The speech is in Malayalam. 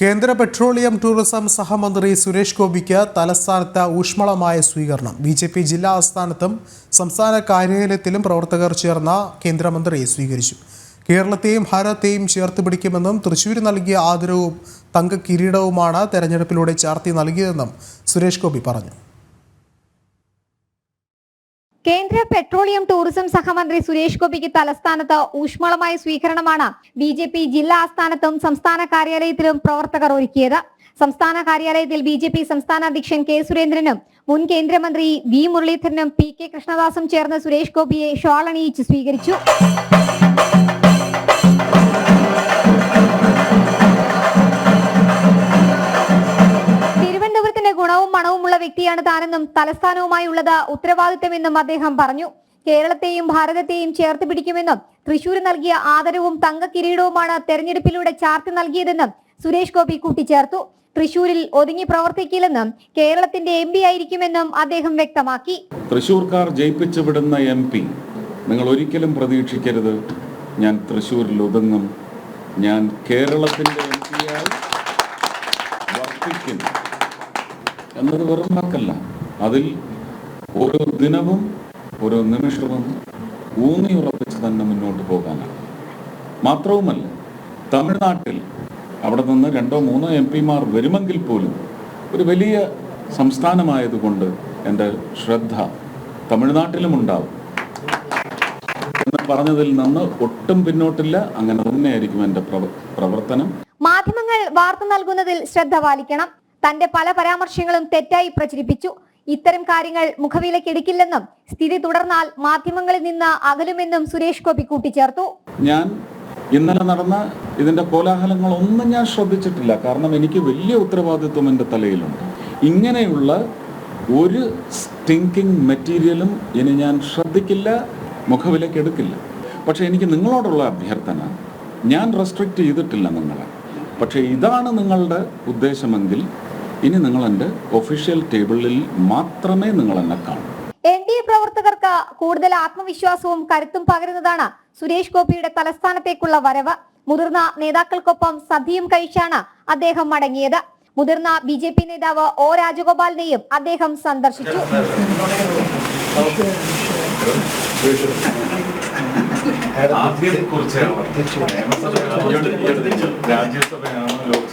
കേന്ദ്ര പെട്രോളിയം ടൂറിസം സഹമന്ത്രി സുരേഷ് ഗോപിക്ക് തലസ്ഥാനത്ത് ഊഷ്മളമായ സ്വീകരണം. ബി ജെ പി ജില്ലാ ആസ്ഥാനത്തും സംസ്ഥാന കാര്യാലയത്തിലും പ്രവർത്തകർ ചേർന്ന കേന്ദ്രമന്ത്രിയെ സ്വീകരിച്ചു. കേരളത്തെയും ഭാരതത്തെയും ചേർത്ത് പിടിക്കുമെന്നും തൃശൂർ നൽകിയ ആദരവും തങ്ക കിരീടവുമാണ് തെരഞ്ഞെടുപ്പിലൂടെ ചാർത്തി നൽകിയതെന്നും സുരേഷ് ഗോപി പറഞ്ഞു. കേന്ദ്ര പെട്രോളിയം ടൂറിസം സഹമന്ത്രി സുരേഷ് ഗോപിക്ക് തലസ്ഥാനത്ത് ഊഷ്മളമായ സ്വീകരണമാണ് ബി ജെ പി ജില്ലാ ആസ്ഥാനത്തും സംസ്ഥാന കാര്യാലയത്തിലും പ്രവർത്തകർ ഒരുക്കിയത്. സംസ്ഥാന കാര്യാലയത്തിൽ ബി ജെ പി സംസ്ഥാന അധ്യക്ഷൻ കെ സുരേന്ദ്രനും മുൻ കേന്ദ്രമന്ത്രി വി മുരളീധരനും പി കെ കൃഷ്ണദാസും ചേർന്ന് സുരേഷ് ഗോപിയെ ഷോൾ സ്വീകരിച്ചു. മണവുമുള്ള വ്യക്തിയാണ് താനെന്നും തലസ്ഥാനവുമായി ഉള്ളത് ഉത്തരവാദിത്തമെന്നും അദ്ദേഹം പറഞ്ഞു. കേരളത്തെയും ഭാരതത്തെയും ചേർത്ത് പിടിക്കുമെന്നും തൃശൂർ നൽകിയ ആദരവും തങ്ക കിരീടവുമാണ് തെരഞ്ഞെടുപ്പിലൂടെ ചാർത്തി നൽകിയതെന്നും സുരേഷ് ഗോപി കൂട്ടിച്ചേർത്തു. തൃശൂരിൽ ഒതുങ്ങി പ്രവർത്തിക്കില്ലെന്നും കേരളത്തിന്റെ എം പി ആയിരിക്കുമെന്നും അദ്ദേഹം വ്യക്തമാക്കി. തൃശൂർക്കാർ ജയിപ്പിച്ചു വിടുന്ന എം പി നിങ്ങൾ ഒരിക്കലും പ്രതീക്ഷിക്കരുത്. ഞാൻ തൃശൂരിൽ ഒതുങ്ങും. ഞാൻ കേരളത്തിന്റെ എം പിയായി വർത്തിക്കും. എന്നത് വെറും വാക്കല്ല. അതിൽ ഓരോ ദിനവും ഓരോ നിമിഷവും ഊന്നി ഉറപ്പിച്ച് തന്നെ മുന്നോട്ട് പോകാനാണ്. മാത്രവുമല്ല തമിഴ്നാട്ടിൽ അവിടെ നിന്ന് രണ്ടോ മൂന്നോ എം പിമാർ വരുമെങ്കിൽ പോലും ഒരു വലിയ സംസ്ഥാനമായതുകൊണ്ട് എന്റെ ശ്രദ്ധ തമിഴ്നാട്ടിലും ഉണ്ടാവും എന്ന് പറഞ്ഞതിൽ നിന്ന് ഒട്ടും പിന്നോട്ടില്ല. അങ്ങനെ തന്നെയായിരിക്കും എന്റെ പ്രവ- പ്രവർത്തനം. മാധ്യമങ്ങൾ വാർത്ത നൽകുന്നതിൽ ശ്രദ്ധ പാലിക്കണം. തന്റെ പല പരാമർശങ്ങളും തെറ്റായി പ്രചരിപ്പിച്ചു. ഇത്തരം കാര്യങ്ങൾ മുഖവിലക്കെടുക്കില്ലെന്നും സ്ഥിതി തുടർന്നാൽ മാധ്യമങ്ങളിൽ നിന്ന് അകലുമെന്നും സുരേഷ് ഗോപി കൂട്ടിച്ചേർത്തു. ഞാൻ ഇന്നലെ നടന്ന ഇതിന്റെ കോലാഹലങ്ങളൊന്നും ഞാൻ ശ്രദ്ധിച്ചിട്ടില്ല. കാരണം എനിക്ക് വലിയ ഉത്തരവാദിത്വം എന്റെ തലയിലുണ്ട്. ഇങ്ങനെയുള്ള ഒരു സ്റ്റിങ്കിങ് മെറ്റീരിയലും ഇനി ഞാൻ ശ്രദ്ധിക്കില്ല മുഖവിലയ്ക്ക് എടുക്കില്ല. പക്ഷേ എനിക്ക് നിങ്ങളോടുള്ള അഭ്യർത്ഥന ഞാൻ റെസ്ട്രിക്റ്റ് ചെയ്തിട്ടില്ല നിങ്ങളെ. പക്ഷേ ഇതാണ് നിങ്ങളുടെ ഉദ്ദേശമെങ്കിൽ ഇനി നിങ്ങൾ എന്റെ ഒഫീഷ്യൽ ടേബിളിൽ മാത്രമേ നിങ്ങൾ എന്നെ കാണൂ. എൻ ഡി എ പ്രവർത്തകർക്ക് കൂടുതൽ ആത്മവിശ്വാസവും കരുത്തും പകരുന്നതാണ് സുരേഷ് ഗോപിയുടെ തലസ്ഥാനത്തേക്കുള്ള വരവ്. മുതിർന്ന നേതാക്കൾക്കൊപ്പം സദ്യയും കഴിച്ചാണ് അദ്ദേഹം മടങ്ങിയത്. മുതിർന്ന ബി ജെ പി നേതാവ് ഒ രാജഗോപാലിനെയും അദ്ദേഹം സന്ദർശിച്ചു. അപ്രസക്തമാണ്